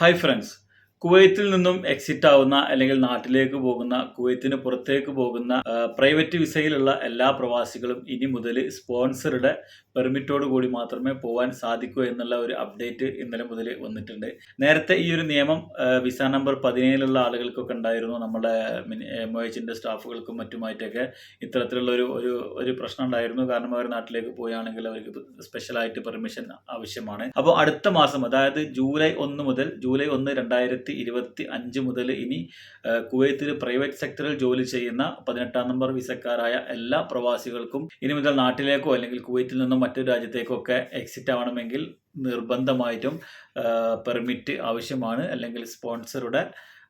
Hi friends, കുവൈത്തിൽ നിന്നും exit ആവുന്ന അല്ലെങ്കിൽ നാട്ടിലേക്ക് പോകുന്ന കുവൈത്തിന് പുറത്തേക്ക് പോകുന്ന പ്രൈവറ്റ് വിസയിലുള്ള എല്ലാ പ്രവാസികളും ഇനി മുതൽ സ്പോൺസറുടെ പെർമിറ്റോട് കൂടി മാത്രമേ പോകാൻ സാധിക്കൂ എന്നുള്ള ഒരു അപ്ഡേറ്റ് ഇന്നലെ മുതൽ വന്നിട്ടുണ്ട്. നേരത്തെ ഈ ഒരു നിയമം വിസ നമ്പർ പതിനേഴിലുള്ള ആളുകൾക്കൊക്കെ ഉണ്ടായിരുന്നു. നമ്മുടെ എം ഒ എച്ചിന്റെ സ്റ്റാഫുകൾക്കും മറ്റുമായിട്ടൊക്കെ ഇത്തരത്തിലുള്ള ഒരു ഒരു ഒരു പ്രശ്നം ഉണ്ടായിരുന്നു. കാരണം അവർ നാട്ടിലേക്ക് പോവുകയാണെങ്കിൽ അവർക്ക് സ്പെഷ്യലായിട്ട് പെർമിഷൻ ആവശ്യമാണ്. അപ്പോൾ അടുത്ത മാസം അതായത് ജൂലൈ ഒന്ന് മുതൽ ജൂലൈ ഒന്ന് രണ്ടായിരത്തി ഇരുപത്തി അഞ്ച് മുതൽ ഇനി കുവൈത്തിൽ പ്രൈവറ്റ് സെക്ടറിൽ ജോലി ചെയ്യുന്ന പതിനെട്ടാം നമ്പർ വിസക്കാരായ എല്ലാ പ്രവാസികൾക്കും ഇനി മുതൽ നാട്ടിലേക്കോ അല്ലെങ്കിൽ കുവൈത്തിൽ നിന്നും മറ്റൊരു രാജ്യത്തേക്കോ ഒക്കെ എക്സിറ്റ് ആവണമെങ്കിൽ നിർബന്ധമായിട്ടും പെർമിറ്റ് ആവശ്യമാണ്. അല്ലെങ്കിൽ സ്പോൺസറുടെ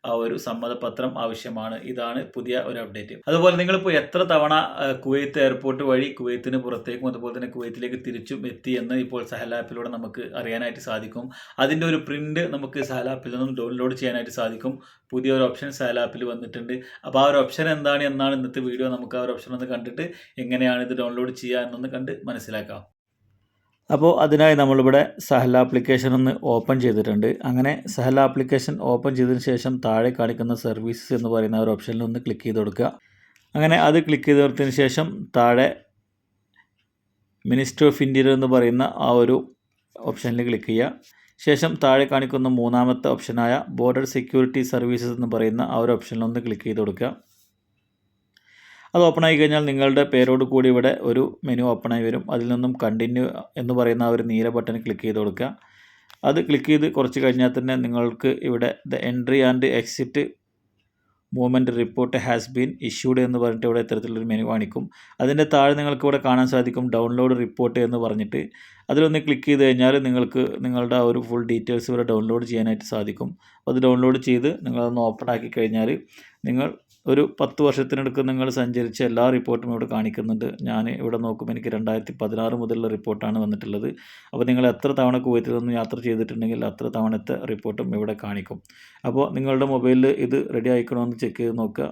ആ ഒരു സമ്മതപത്രം ആവശ്യമാണ്. ഇതാണ് പുതിയ ഒരു അപ്ഡേറ്റ് അതുപോലെ നിങ്ങളിപ്പോൾ എത്ര തവണ കുവൈത്ത് എയർപോർട്ട് വഴി കുവൈത്തിന് പുറത്തേക്കും അതുപോലെ തന്നെ കുവൈത്തിലേക്ക് തിരിച്ചും എത്തി എന്ന് ഇപ്പോൾ സഹൽ ആപ്പിലൂടെ നമുക്ക് അറിയാനായിട്ട് സാധിക്കും. അതിന്റെ ഒരു പ്രിന്റ് നമുക്ക് സഹൽ ആപ്പിൽ നിന്നും ഡൗൺലോഡ് ചെയ്യാനായിട്ട് സാധിക്കും. പുതിയ ഒരു ഓപ്ഷൻ സഹൽ ആപ്പിൽ വന്നിട്ടുണ്ട്. അപ്പോൾ ആ ഒരു ഓപ്ഷൻ എന്താണ് എന്നാണ് ഇന്നത്തെ വീഡിയോ നമുക്ക് ആ ഒരു ഓപ്ഷൻ ഒന്ന് കണ്ടിട്ട് എങ്ങനെയാണ് ഇത് ഡൗൺലോഡ് ചെയ്യുക എന്നൊന്ന് കണ്ട് മനസ്സിലാക്കാം. അപ്പോൾ അതിനായി നമ്മളിവിടെ സഹല ആപ്ലിക്കേഷൻ ഒന്ന് ഓപ്പൺ ചെയ്തിട്ടുണ്ട്. അങ്ങനെ സഹല ആപ്ലിക്കേഷൻ ഓപ്പൺ ചെയ്തതിന് ശേഷം താഴെ കാണിക്കുന്ന സർവീസസ് എന്ന് പറയുന്ന ഒരു ഓപ്ഷനിൽ ഒന്ന് ക്ലിക്ക് ചെയ്ത് കൊടുക്കുക. അങ്ങനെ അത് ക്ലിക്ക് ചെയ്ത് കൊടുത്തതിന് ശേഷം താഴെ മിനിസ്റ്റർ ഓഫ് ഇന്റീരിയർ എന്ന് പറയുന്ന ആ ഒരു ഓപ്ഷനിൽ ക്ലിക്ക് ചെയ്യുക. ശേഷം താഴെ കാണിക്കുന്ന മൂന്നാമത്തെ ഓപ്ഷനായ ബോർഡർ സെക്യൂരിറ്റി സർവീസസ് എന്ന് പറയുന്ന ആ ഒരു ഓപ്ഷനിൽ ഒന്ന് ക്ലിക്ക് ചെയ്ത് കൊടുക്കുക. അത് ഓപ്പൺ ആയി കഴിഞ്ഞാൽ നിങ്ങളുടെ പേരോട് കൂടി ഇവിടെ ഒരു മെനു ഓപ്പൺ ആയി വരും. അതിൽ നിന്നും കണ്ടിന്യൂ എന്ന് പറയുന്ന ആ ഒരു നീല ബട്ടൺ ക്ലിക്ക് ചെയ്ത് കൊടുക്കുക. അത് ക്ലിക്ക് ചെയ്ത് കുറച്ച് കഴിഞ്ഞാൽ തന്നെ നിങ്ങൾക്ക് ഇവിടെ the entry and exit movement report has been issued എന്ന് പറഞ്ഞിട്ട് ഇവിടെ ഇത്തരത്തിലൊരു മെനു കാണിക്കും. അതിന്റെ താഴെ നിങ്ങൾക്ക് ഇവിടെ കാണാൻ സാധിക്കും ഡൗൺലോഡ് റിപ്പോർട്ട് എന്ന് പറഞ്ഞിട്ട്. അതിലൊന്ന് ക്ലിക്ക് ചെയ്ത് കഴിഞ്ഞാൽ നിങ്ങൾക്ക് നിങ്ങളുടെ ആ ഒരു ഫുൾ ഡീറ്റെയിൽസ് ഇവിടെ ഡൗൺലോഡ് ചെയ്യാനായിട്ട് സാധിക്കും. അത് ഡൗൺലോഡ് ചെയ്ത് നിങ്ങളതൊന്ന് ഓപ്പൺ ആക്കി കഴിഞ്ഞാൽ നിങ്ങൾ ഒരു പത്ത് വർഷത്തിനടുക്ക് നിങ്ങൾ സഞ്ചരിച്ച എല്ലാ റിപ്പോർട്ടും ഇവിടെ കാണിക്കുന്നുണ്ട്. ഞാൻ ഇവിടെ നോക്കുമ്പോൾ എനിക്ക് രണ്ടായിരത്തി പതിനാറ് മുതലുള്ള റിപ്പോർട്ടാണ് വന്നിട്ടുള്ളത്. അപ്പോൾ നിങ്ങൾ എത്ര തവണ കുവൈത്തിൽ നിന്ന് യാത്ര ചെയ്തിട്ടുണ്ടെങ്കിൽ അത്ര തവണത്തെ റിപ്പോർട്ടും ഇവിടെ കാണിക്കും. അപ്പോൾ നിങ്ങളുടെ മൊബൈലിൽ ഇത് റെഡി ആയിക്കണമെന്ന് ചെക്ക് ചെയ്ത് നോക്കുക.